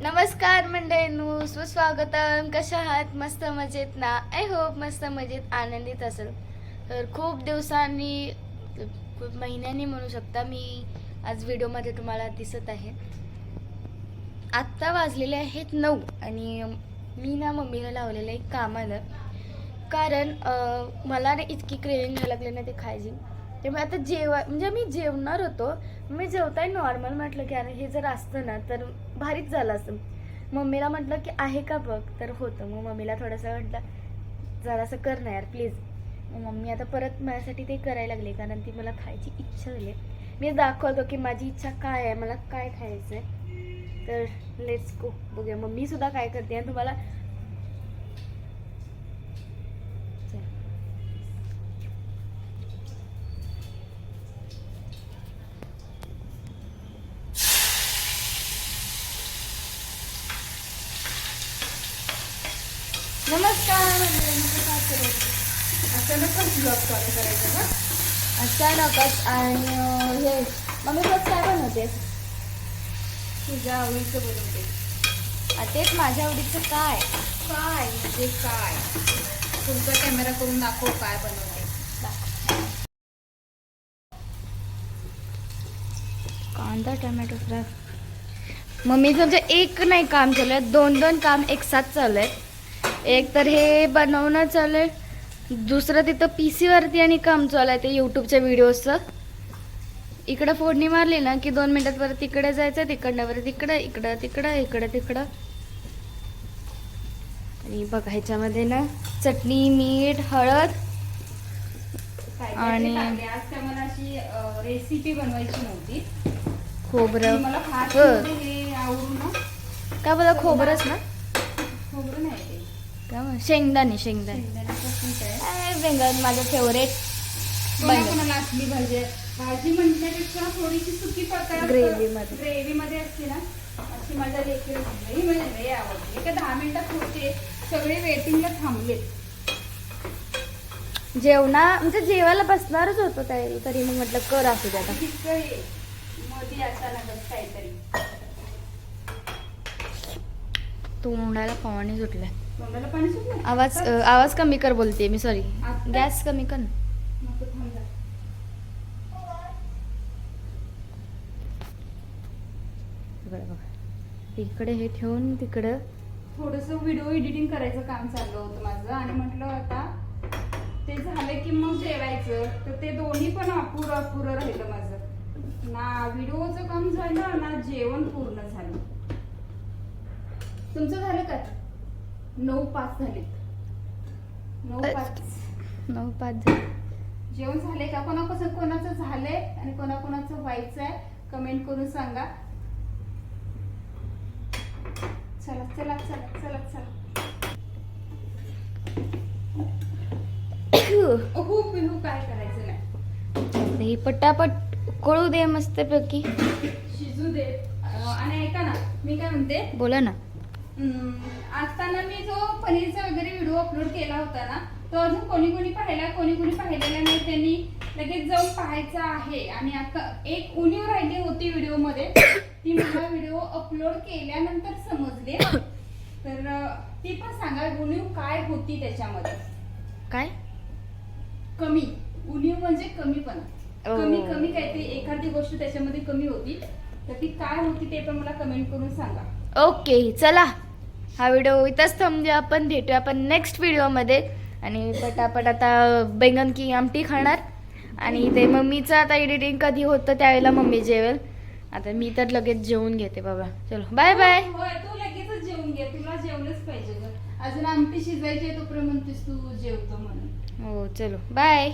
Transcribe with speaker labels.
Speaker 1: नमस्कार मंडळींनू सुस्वागतम. कशा आहात? मस्त मजेत ना? आय होप मस्त मजेत आनंदित असेल. तर खूप दिवसांनी खूप महिन्यांनी म्हणू शकता मी आज व्हिडिओमध्ये तुम्हाला दिसत आहे. आत्ता वाजलेले आहेत नऊ आणि मी ना मम्मीला लावलेलं आहे कामाला. कारण मला ना इतकी क्रेविंग लागली ना ते खायची. त्यामुळे आता जेवा म्हणजे मी जेवणार होतो. मी जेवताय नॉर्मल म्हटलं की अरे हे जर असतं ना तर भारीच झालं असतं. मम्मीला म्हटलं की आहे का बघ? तर होतं. मग मम्मीला थोडंसं म्हटलं जरासं कर ना यार प्लीज मग मम्मी आता परत माझ्यासाठी ते करायला लागले कारण ती मला खायची इच्छा झाली. आहे. मी दाखवतो की माझी इच्छा काय आहे? मला काय खायचं आहे तर लेट्स गो बघूया. मम्मी सुद्धा काय करते आणि तुम्हाला नमस्कार?
Speaker 2: अचानकच ब्लॉग चालू करायचा
Speaker 1: अचानकच आणि हे मम्मी बघ काय बनवते?
Speaker 2: तुझ्या आवडीचं बनवते.
Speaker 1: तेच माझ्या आवडीचं काय?
Speaker 2: काय? म्हणजे काय? तुमचा कॅमेरा करून दाखव काय बनवते.
Speaker 1: कांदा टोमॅटो फ्राय. मम्मीचं म्हणजे एक नाही काम चालू आहे दोन दोन काम एक साथ चालू आहे एक तर हे बनवणं चालू आहे दुसरं तिथं पी सीवरती आणि काम चालू आहे ते यूट्यूबच्या व्हिडिओजचं इकडं फोडणी मारली ना की दोन मिनिटात परत तिकडे जायचं तिकडनं परत तिकडं इकडं तिकडं इकडं तिकडं. आणि बघा ह्याच्यामध्ये ना चटणी मीठ हळद आणि-
Speaker 2: मला अशी रेसिपी बनवायची नव्हती.
Speaker 1: खोबरं.
Speaker 2: मला आवडून ना.
Speaker 1: काय बोला खोबरंच ना? काय शेंगदाणे शेंगदाणे. बेंगन माझं फेवरेट
Speaker 2: असली भाजी आहे. भाजी म्हटल्यापेक्षा थोडीशी सुकी पातळ
Speaker 1: Gravy मध्ये.
Speaker 2: ग्रेव्ही मध्ये असते ना? अशी माझ्या ही म्हणजे लय आवडते. एका दहा मिनिटात होते. सगळे वेटिंगला थांबले
Speaker 1: जेवणा म्हणजे जेवायला बसणारच होतो त्यावेळी तरी मग म्हटलं कर असू दे आता.
Speaker 2: मध्ये अचानकच काहीतरी
Speaker 1: तोंडाला पाणी सुटलाय
Speaker 2: तोंडाला पाणी सुटलं
Speaker 1: आवाज आवाज कमी कर बोलते मी सॉरी? गॅस कमी कर इकडे हे ठेवून तिकडं.
Speaker 2: थोडस व्हिडिओ एडिटिंग करायचं काम चाललं होतं माझं आणि म्हटलं आता ते झालं की मग जेवायचं. तर ते दोन्ही पण अपुरं अपुरं राहिलं माझं. ना व्हिडिओचं काम झालं ना जेवण पूर्ण झालं. तुमचं झालं का? नऊ पाच झाले नऊ पाच.
Speaker 1: नऊ पाच झाले.
Speaker 2: जेवण झाले का? कोणापासून कोणाचं झालंय आणि कोणाकोणाचं व्हायचंय? कमेंट करून सांगा. चला चला चला चला चला. पिहू काय करायचं नाही.
Speaker 1: हे पटापट कळू दे मस्तपैकी.
Speaker 2: शिजू दे. आणि ऐका ना मी काय म्हणते?
Speaker 1: बोला ना.
Speaker 2: अं, आता ना मी जो पनीरचा वगैरे व्हिडिओ अपलोड केला होता ना तो अजून कोणी कोणी पाहिला कोणी कोणी पाहिलेला नाही. त्यांनी लगेच जाऊन पाहायचा आहे. आणि आता एक उणीव राहिली होती व्हिडिओमध्ये. ती मला व्हिडिओ अपलोड केल्यानंतर समजले. तर ती पण सांगा उणीव काय होती त्याच्यामध्ये?
Speaker 1: काय?
Speaker 2: कमी. उणीव म्हणजे कमीपणा
Speaker 1: ओ.
Speaker 2: कमी कमी काहीतरी एखादी गोष्ट त्याच्यामध्ये कमी होती. तर ती काय होती ते पण मला कमेंट करून सांगा.
Speaker 1: ओके चला. हा व्हिडिओ इथंच थांबूया. आपण भेटूया आपण नेक्स्ट व्हिडिओमध्ये. आणि पटापट आता बैंगन की आमटी खाणार. आणि ते मम्मीचं आता एडिटिंग कधी होतं त्यावेळेला मम्मी जेवेल. आता मी तर लगेच जेवून घेते बाबा. चलो बाय बाय
Speaker 2: होय तू लगेचच जेवून घे. तुला जेवणच पाहिजे ग. अजून आमटी शिजायची आहे तोपर्यंत म्हणतेस तू जेवतो म्हणून.
Speaker 1: हो चलो बाय